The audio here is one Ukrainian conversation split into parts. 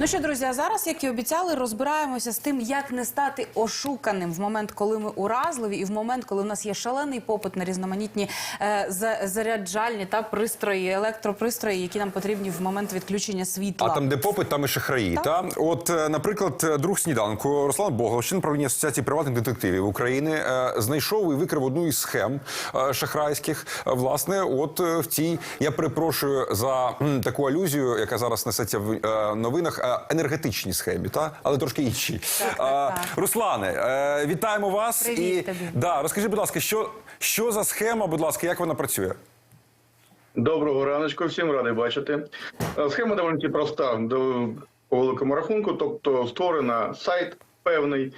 Ну що, друзі, а зараз, як і обіцяли, розбираємося з тим, як не стати ошуканим в момент, коли ми уразливі, і в момент, коли у нас є шалений попит на різноманітні е, заряджальні та пристрої, електропристрої, які нам потрібні в момент відключення світла. А там, де попит, там і шахраї. Та от, е, наприклад, е, друг сніданку Руслан Боглов, член правління асоціації приватних детективів України, е, знайшов і викрив одну із схем е, шахрайських. Власне, от е, в цій я перепрошую за м, таку алюзію, яка зараз несеться в е, новинах. Е, Енергетичній схемі, та але трошки іншій. Так, так, так. Руслане, е, вітаємо вас. Привіт і тобі. да, розкажи, будь ласка, що, що за схема, будь ласка, як вона працює? Доброго раночку, всім радий бачити. Е, Схема доволі проста до по великому рахунку, тобто створена сайт певний.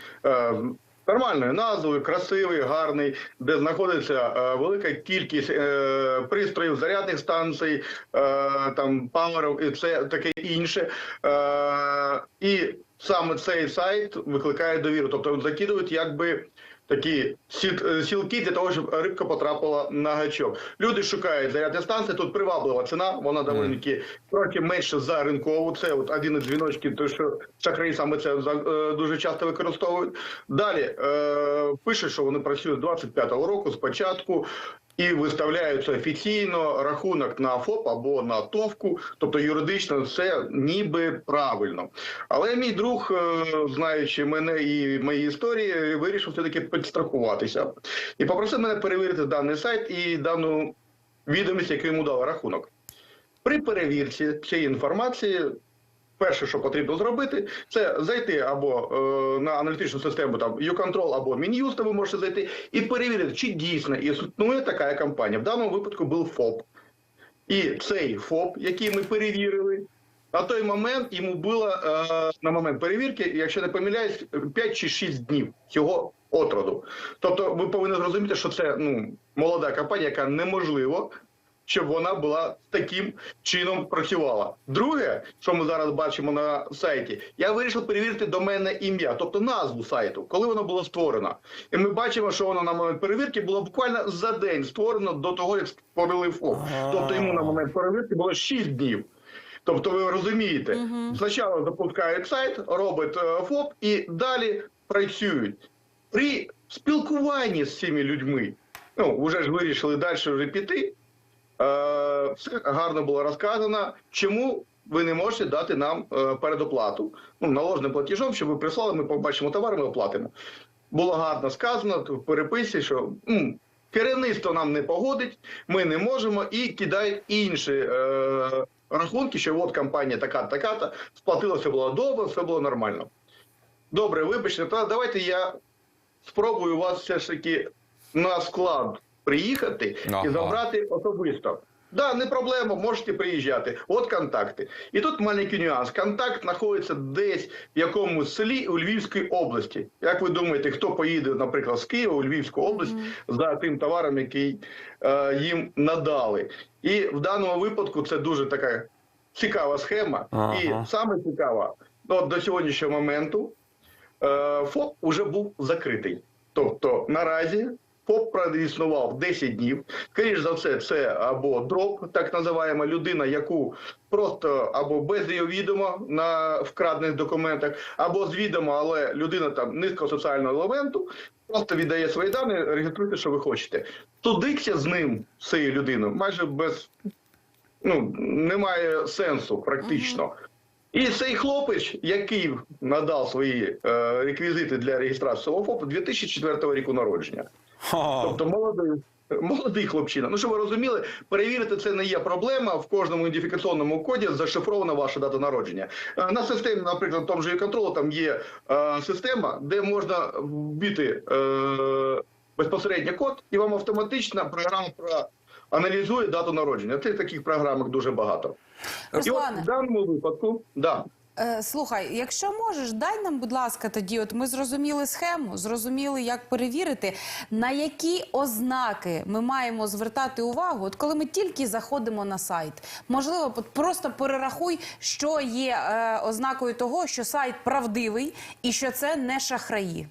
Нормальною назвою, красивий, гарний, де знаходиться е, велика кількість е, пристроїв, зарядних станцій, е, там паверів і це таке інше. Е, і саме цей сайт викликає довіру. Тобто закидують якби такі е, сілки для того, щоб рибка потрапила на гачок. Люди шукають зарядні станції. Тут приваблива ціна, вона доволі таки трохи менше за ринкову. Це от один із дзвіночків, то що шахраї саме це е, дуже часто використовують. Далі е, пише, що вони працюють з 25-го року спочатку. І виставляються офіційно рахунок на ФОП або на ТОВку, тобто юридично це ніби правильно. Але мій друг, е, знаючи мене і мої історії, вирішив все-таки підстрахуватися і попросив мене перевірити даний сайт і дану відомість, яку йому дали рахунок. При перевірці цієї інформації. Перше, що потрібно зробити, це зайти або е, на аналітичну систему там YouControl або Мін'юста ви можете зайти і перевірити, чи дійсно існує така компанія. В даному випадку був ФОП. І цей ФОП, який ми перевірили, на той момент йому було е, на момент перевірки, якщо не помиляюсь, 5 чи 6 днів цього отроду. Тобто, ви повинні зрозуміти, що це ну молода компанія, яка неможливо. Щоб вона була таким чином працювала. Друге, що ми зараз бачимо на сайті, я вирішив перевірити доменне ім'я, тобто назву сайту, коли воно було створено. І ми бачимо, що воно на момент перевірки було буквально за день створено до того, як створили ФОП. Тобто йому на момент перевірки було 6 днів. Тобто, ви розумієте, спочатку запускають сайт, робить е, ФОП і далі працюють. При спілкуванні з цими людьми, ну вже ж вирішили далі вже піти. Е, все гарно було розказано, чому ви не можете дати нам е, передоплату ну, наложеним платежом, щоб ви прислали, ми побачимо товар, ми оплатимо. Було гарно сказано в переписці, що м, керівництво нам не погодить, ми не можемо і кидають інші е, рахунки, що от компанія така така сплатила, все було добре, все було нормально. Добре, вибачте, та давайте я спробую вас все ж таки на склад приїхати Ага. і забрати особисто. Да, не проблема, можете приїжджати. От контакти. І тут маленький нюанс. Контакт знаходиться десь в якомусь селі у Львівській області. Як ви думаєте, хто поїде, наприклад, з Києва у Львівську область за тим товаром, який е, їм надали? І в даному випадку це дуже така цікава схема. Ага. І саме цікава, ну, от до сьогоднішнього моменту е, ФОП уже був закритий. Тобто наразі ФОП проіснував 10 днів. Скоріше за все, це або дроп, так називаємо людина, яку просто або без її відома на вкрадених документах, або з відома, але людина там низького соціального елементу. Просто віддає свої дані, реєструйте, що ви хочете. Судиться з ним, з цією людиною, майже без ну, немає сенсу практично. І цей хлопець, який надав свої е, реквізити для реєстрації ФОПу 2004 року народження. Тобто молодий, молодий хлопчина. Ну, щоб ви розуміли, перевірити це не є проблема. В кожному ідентифікаційному коді зашифрована ваша дата народження. Е, На системі, наприклад, тому же контролу там є е, система, де можна вбити е, безпосередньо код, і вам автоматично програма проаналізує дату народження. Це таких програмок дуже багато. І от в даному випадку, да. Е, слухай, якщо можеш, дай нам, будь ласка, тоді. От ми зрозуміли схему, зрозуміли, як перевірити, на які ознаки ми маємо звертати увагу, от коли ми тільки заходимо на сайт. Можливо, просто перерахуй, що є е, ознакою того, що сайт правдивий і що це не шахраї.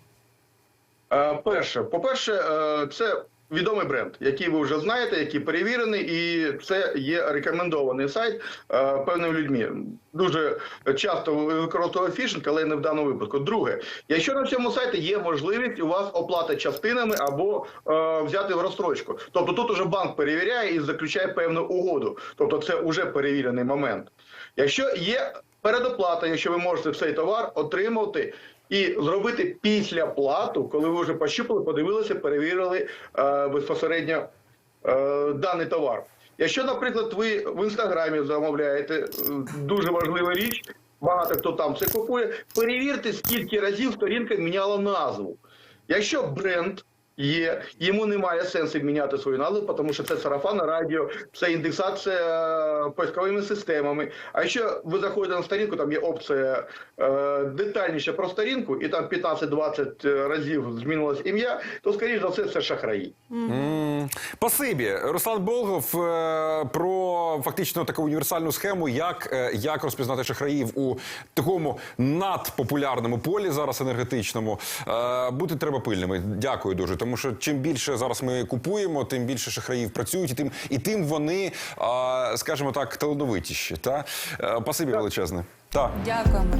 Е, Перше, по-перше, е, це відомий бренд, який ви вже знаєте, який перевірений, і це є рекомендований сайт е, певними людьми. Дуже часто використовують фішинг, але не в даному випадку. Друге, якщо на цьому сайті є можливість у вас оплати частинами або е, взяти в розстрочку, тобто тут уже банк перевіряє і заключає певну угоду, тобто це вже перевірений момент. Якщо є передоплата, якщо ви можете цей товар отримати і зробити після плату, коли ви вже пощупали, подивилися, перевірили е, безпосередньо е, даний товар. Якщо, наприклад, ви в інстаграмі замовляєте е, дуже важлива річ, багато хто там це купує, перевірте, скільки разів сторінка міняла назву. Якщо бренд є, йому немає сенсу міняти свою назву, тому що це сарафан радіо, це індексація е, поисковими системами. А якщо ви заходите на сторінку, там є опція е, детальніше про сторінку, і там 15-20 разів змінилось ім'я, то скоріш за все це шахраї. М, Спасибі. Руслан Болгов е, про фактично таку універсальну схему, як, е, як розпізнати шахраїв у такому надпопулярному полі зараз енергетичному. Е, Бути треба пильними. Дякую дуже. Тому що чим більше зараз ми купуємо, тим більше шахраїв працюють, і тим, і тим вони, скажімо так, талановитіші. Та? Спасибі величезне. Так. Дякуємо.